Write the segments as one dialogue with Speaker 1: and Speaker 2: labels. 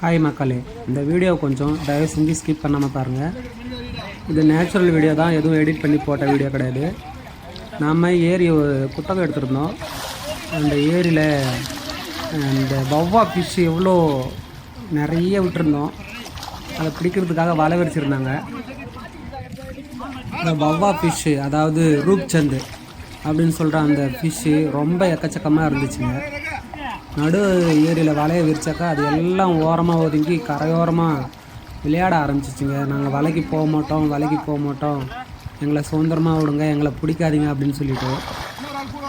Speaker 1: Hi மக்களே இந்த video கொஞ்சம் தயவு செஞ்சு ஸ்கிப் பண்ணாமல் பாருங்கள் இது நேச்சுரல் வீடியோ தான் எதுவும் எடிட் பண்ணி போட்ட வீடியோ கிடையாது. நாம் ஏரி ஒரு புத்தகம் எடுத்திருந்தோம். அந்த ஏரியில் இந்த வவ்வா ஃபிஷ் எவ்வளோ நிறைய விட்டுருந்தோம். அதை பிடிக்கிறதுக்காக வலை விரிச்சிருந்தாங்க இந்த வவ்வா ஃபிஷ்ஷு அதாவது ரூப்சந்து அப்படின்னு சொல்கிற அந்த ஃபிஷ்ஷு ரொம்ப எக்கச்சக்கமாக இருந்துச்சுங்க. நடு ஏரியில் வலையை விரிச்சாக்கா அது எல்லாம் ஓரமாக ஒதுங்கி கரையோரமாக விளையாட ஆரம்பிச்சிச்சுங்க. நாங்கள் வலைக்கு போக மாட்டோம் வலைக்கு போக மாட்டோம். எங்களை சுதந்திரமாக விடுங்க எங்களை பிடிக்காதீங்க அப்படின்னு சொல்லிட்டு.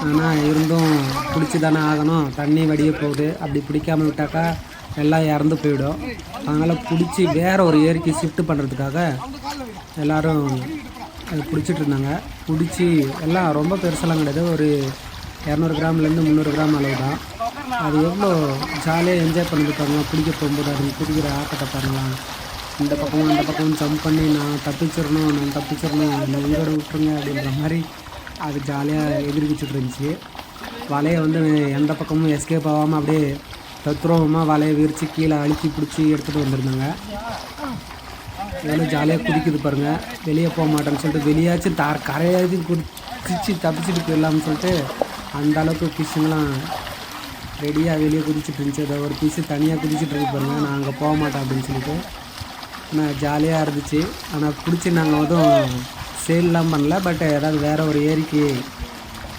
Speaker 1: ஆனால் இருந்தும் பிடிச்சி தானே ஆகணும். தண்ணி வடிய போகுது. அப்படி பிடிக்காம விட்டாக்கா எல்லாம் இறந்து போயிடும். அதனால் பிடிச்சி வேறு ஒரு ஏரிக்கு ஷிஃப்ட் பண்ணுறதுக்காக எல்லாரும் அது பிடிச்சிட்டு இருந்தாங்க. பிடிச்சி எல்லாம் ரொம்ப பெருசெல்லாம் கிடையாது. ஒரு இரநூறு கிராம்லேருந்து முந்நூறு கிராம் அளவு தான் அது எவ்வளோ ஜாலியாக என்ஜாய் பண்ணிட்டு பாருங்க. பிடிக்க போகும்போது அது பிடிக்கிற ஆட்டத்தை பாருங்களா இந்த பக்கமும் அந்த பக்கமும் ஜம்ப் பண்ணி நான் தப்பிச்சிடணும் நான் தப்பிச்சிடணும் என்னை உயிரோடு விட்டுருங்க அப்படின்ற மாதிரி அது ஜாலியாக எதிர்விச்சுட்டு இருந்துச்சு. வலையை வந்து எந்த பக்கமும் எஸ்கேப் ஆகாமல் அப்படியே தத்ரூபமாக வலையை விரித்து கீழே அழுத்தி பிடிச்சி எடுத்துகிட்டு வந்திருந்தாங்க. எவ்வளோ ஜாலியாக குதிக்குது பாருங்கள் வெளியே போக மாட்டேன்னு சொல்லிட்டு வெளியாச்சும் தார் கரையாச்சும் குதிச்சு தப்பிச்சுட்டு போயிடலாம்னு சொல்லிட்டு அந்த அளவுக்கு ஃபிஷ்ஷுங்கெல்லாம் ரெடியாக வெளியே குதிச்சுட்டு இருந்துச்சு. ஏதோ ஒரு பீஸு தனியாக குதிச்சுட்டு இருக்கு பாருங்கள் நான் அங்கே போக மாட்டேன் அப்படின்னு சொல்லிட்டு. ஆனால் ஜாலியாக இருந்துச்சு. ஆனால் பிடிச்சி நாங்கள் எதுவும் சேல்லாம் பண்ணல. பட் ஏதாவது வேறு ஒரு ஏரிக்கு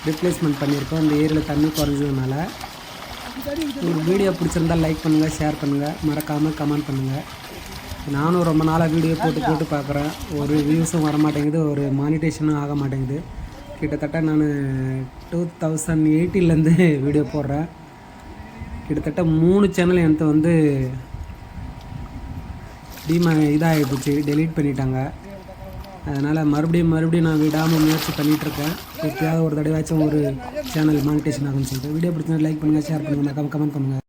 Speaker 1: ரிப்ளேஸ்மெண்ட் பண்ணியிருக்கோம். அந்த ஏரியில் தண்ணி குறைஞ்சதுனால. உங்களுக்கு வீடியோ பிடிச்சிருந்தா லைக் பண்ணுங்கள் ஷேர் பண்ணுங்கள் மறக்காமல் கமெண்ட் பண்ணுங்கள் நானும் ரொம்ப நாளாக வீடியோ போட்டு போட்டு பார்க்குறேன். ஒரு வியூஸும் வர மாட்டேங்குது ஒரு மானிட்டேஷனும் ஆக மாட்டேங்குது. கிட்டத்தட்ட நான் டூ தௌசண்ட் எயிட்டிலேருந்து வீடியோ போடுறேன். கிட்டத்தட்ட மூணு சேனல் எனக்கு வந்து டீமா இதாகி போச்சு டெலீட் பண்ணிட்டாங்க. அதனால் மறுபடியும் மறுபடியும் நான் விடாமல் முயற்சி பண்ணிகிட்ருக்கேன் எப்பயாவது ஒரு தடவையாச்சும் ஒரு சேனல் மானிட்டேஷன் ஆகும்னு சொல்லிட்டு. வீடியோ பிடிச்சா லைக் பண்ணுங்கள் ஷேர் பண்ணுங்கள் கமெண்ட் பண்ணுங்கள்